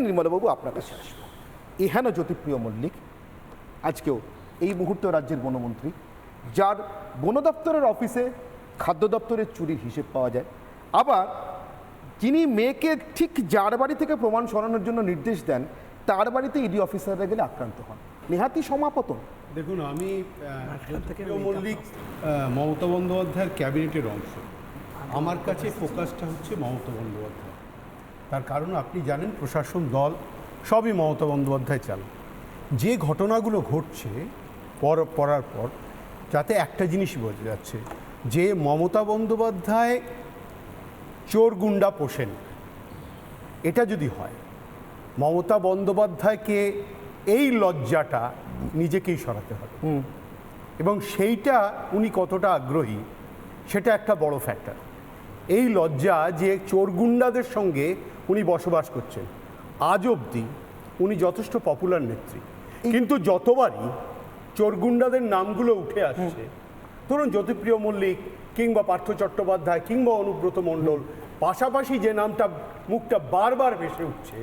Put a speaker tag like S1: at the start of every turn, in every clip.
S1: নির্মলবাবু আপনার কাছে আসব। এহেন জ্যোতিপ্রিয় মল্লিক আজকেও এই মুহূর্তে রাজ্যের বনমন্ত্রী যার বন দপ্তরের অফিসে খাদ্য দপ্তরের চুরির হিসেব পাওয়া যায়। আবার যিনি মেয়েকে ঠিক যার বাড়ি থেকে প্রমাণ সরানোর জন্য নির্দেশ দেন তার বাড়িতে ইডি অফিসাররা গেলে আক্রান্ত হন। নেহাতি সমাপতন।
S2: দেখুন আমি আহ, মল্লিক আহ, মমতা বন্দ্যোপাধ্যায়ের ক্যাবিনেটের অংশ। আমার কাছে ফোকাসটা হচ্ছে মমতা বন্দ্যোপাধ্যায়। তার কারণ আপনি জানেন প্রশাসন দল সবই মমতা বন্দ্যোপাধ্যায় চালান। যে ঘটনাগুলো ঘটছে পর পড়ার পর যাতে একটা জিনিস বোঝা যাচ্ছে যে মমতা বন্দ্যোপাধ্যায় চোর গুন্ডা পোষেন। এটা যদি হয় মমতা বন্দ্যোপাধ্যায়কে এই লজ্জাটা নিজেকেই সরাতে হবে। এবং সেইটা উনি কতটা আগ্রহী সেটা একটা বড় ফ্যাক্টর এই লজ্জা যে চোরগুন্ডাদের সঙ্গে উনি বসবাস করছেন। আজ অবধি উনি যথেষ্ট পপুলার নেত্রী। কিন্তু যতবারই চোরগুন্ডাদের নামগুলো উঠে আসছে, ধরুন জ্যোতিপ্রিয় মল্লিক কিংবা পার্থ চট্টোপাধ্যায় কিংবা অনুব্রত মণ্ডল, পাশাপাশি যে নামটা, মুখটা বারবার ভেসে উঠছে,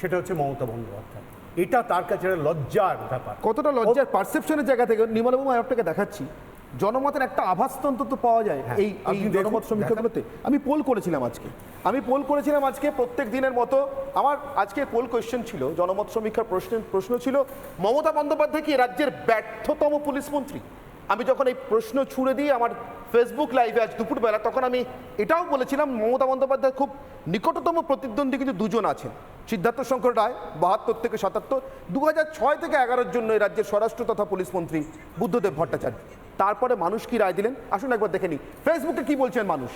S2: সেটা হচ্ছে মমতা বন্দ্যোপাধ্যায়। এটা তার কাছে লজ্জার ব্যাপার।
S1: কতটা লজ্জার পারসেপশনের জায়গা থেকে নির্মলবাবু আপনাকে দেখাচ্ছি। জনমতের একটা আভাস তো অন্তত পাওয়া যায়।
S2: হ্যাঁ,
S1: এই এই জনমত সমীক্ষাগুলোতে আমি পোল করেছিলাম আজকে। আমি পোল করেছিলাম আজকে প্রত্যেক দিনের মতো। আমার আজকে পোল কোয়েশ্চেন ছিল জনমত সমীক্ষার প্রশ্ন প্রশ্ন ছিল মমতা বন্দ্যোপাধ্যায় কি রাজ্যের ব্যর্থতম পুলিশ মন্ত্রী? আমি যখন এই প্রশ্ন ছুড়ে দিই আমার ফেসবুক লাইভে আজ দুপুরবেলা তখন আমি এটাও বলেছিলাম মমতা বন্দ্যোপাধ্যায় খুব নিকটতম প্রতিদ্বন্দ্বী কিন্তু দুজন আছেন। সিদ্ধার্থ শঙ্কর রায় বাহাত্তর থেকে সাতাত্তর। দু ছয় থেকে এগারোর জন্য এই রাজ্যের স্বরাষ্ট্র তথা পুলিশ মন্ত্রী বুদ্ধদেব ভট্টাচার্য। তারপরে মানুষ কি রায় দিলেন? আসুন একবার দেখে নিই। ফেসবুকে কি বলছেন মানুষ?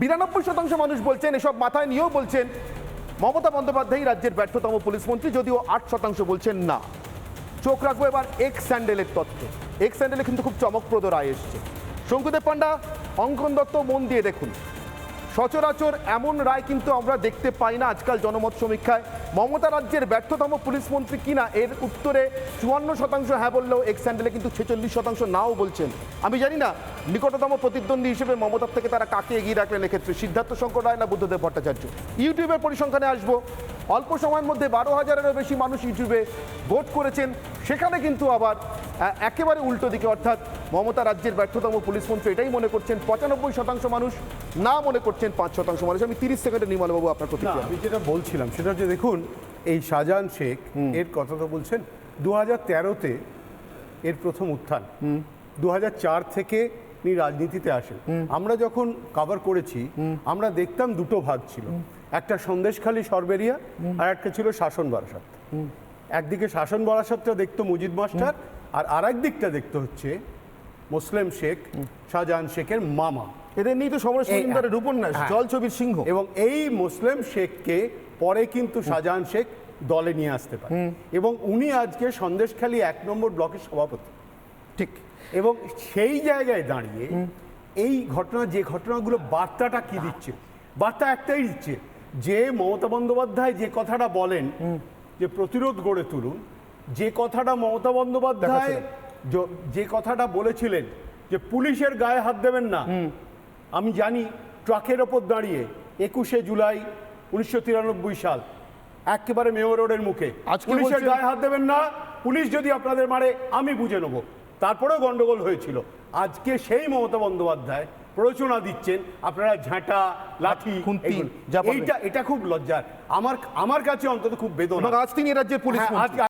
S1: বিরানব্বই শতাংশ মানুষ বলছেন, এসব মাথায় নিয়েও বলছেন, মমতা বন্দ্যোপাধ্যায় রাজ্যের ব্যর্থতম পুলিশ মন্ত্রী, যদিও আট শতাংশ বলছেন না। চোখ রাখব এবার এক্স স্যান্ডেলের তথ্য। এক্স স্যান্ডেলে কিন্তু খুব চমকপ্রদ রায় এসছে। শঙ্কুদেব পান্ডা, অঙ্কন দত্ত মন দিয়ে দেখুন। সচরাচর এমন রায় কিন্তু আমরা দেখতে পাই না আজকাল জনমত সমীক্ষায়। মমতা রাজ্যের ব্যর্থতম পুলিশ মন্ত্রী কিনা এর উত্তরে চুয়ান্ন শতাংশ হ্যাঁ বললেও এক্স স্যান্ডেলে কিন্তু ছেচল্লিশ শতাংশ নাও বলছেন। আমি জানি না, নিকটতম প্রতিদ্বন্দ্বী হিসেবে মমতার থেকে তারা কাকে এগিয়ে রাখলেন এক্ষেত্রে? সিদ্ধার্থ শঙ্কর রায় না বুদ্ধদেব ভট্টাচার্য? ইউটিউবের পরিসংখ্যানে আসব। অল্প সময়ের মধ্যে বারো হাজারেরও বেশি মানুষ ইউটিউবে ভোট করেছেন। সেখানে কিন্তু আবার একেবারে উল্টো দিকে, অর্থাৎ মমতা রাজ্যের ব্যর্থতম পুলিশ মন্ত্রী এটাই মনে করছেন পঁচানব্বই শতাংশ মানুষ না মনে করছেন পাঁচ শতাংশ মানুষ। আমি তিরিশ সেকেন্ডে নির্মলবাবু আপনার প্রতিক্রিয়া
S2: আমি যেটা বলছিলাম সেটা হচ্ছে দেখুন এই শাহজাহান শেখ এর কথা তো বলছেন দু হাজার তেরোতে এর প্রথম উত্থান। দু হাজার চার থেকে উনি রাজনীতিতে আসেন। আমরা যখন কভার করেছি আমরা দেখতাম দুটো ভাগ ছিল। একটা সন্দেশখালী সরবেরিয়া আর একটা ছিল শাসন বারাসাত। একদিকে শাসন বারাসাতটা দেখতো মুজিদ মাস্টার আর আরেক দিকটা দেখতে হচ্ছে মুসলিম শেখ শাহজাহান শেখের মামা।
S1: এদের নিয়ে তো সমরেশ মজুমদারের উপন্যাস
S2: হ্যাঁ।
S1: জল ছবির সিংহ।
S2: এবং এই মুসলিম শেখকে পরে কিন্তু শাহজাহান শেখ দলে নিয়ে আসতে পারে। এবং উনি আজকে সন্দেশখালী এক নম্বর ব্লকের সভাপতি।
S1: ঠিক।
S2: এবং সেই জায়গায় দাঁড়িয়ে এই ঘটনা যে ঘটনাগুলো বার্তাটা কি দিচ্ছে? বার্তা একটাই দিচ্ছে যে মমতা বন্দ্যোপাধ্যায় যে কথাটা বলেন যে প্রতিরোধ গড়ে তুলুন যে কথাটা মমতা বন্দ্যোপাধ্যায়। য- কথাটা বলেছিলেন যে পুলিশের গায়ে হাত দেবেন না আমি জানি ট্রাকের ওপর দাঁড়িয়ে একুশে জুলাই উনিশশো তিরানব্বই সাল একেবারে মেয়র রোডের মুখে। পুলিশের গায়ে হাত দেবেন না পুলিশ যদি আপনাদের মারে আমি বুঝে নেব। তারপরেও গন্ডগোল হয়েছিল। আজকে সেই মমতা বন্দ্যোপাধ্যায় প্ররোচনা দিচ্ছেন আপনারা ঝাঁটা লাঠি। এইটা এটা খুব লজ্জার। আমার আমার কাছে অন্তত খুব বেদনা।
S1: আজ তিনি রাজ্যের পুলিশ
S2: হ্যাঁ,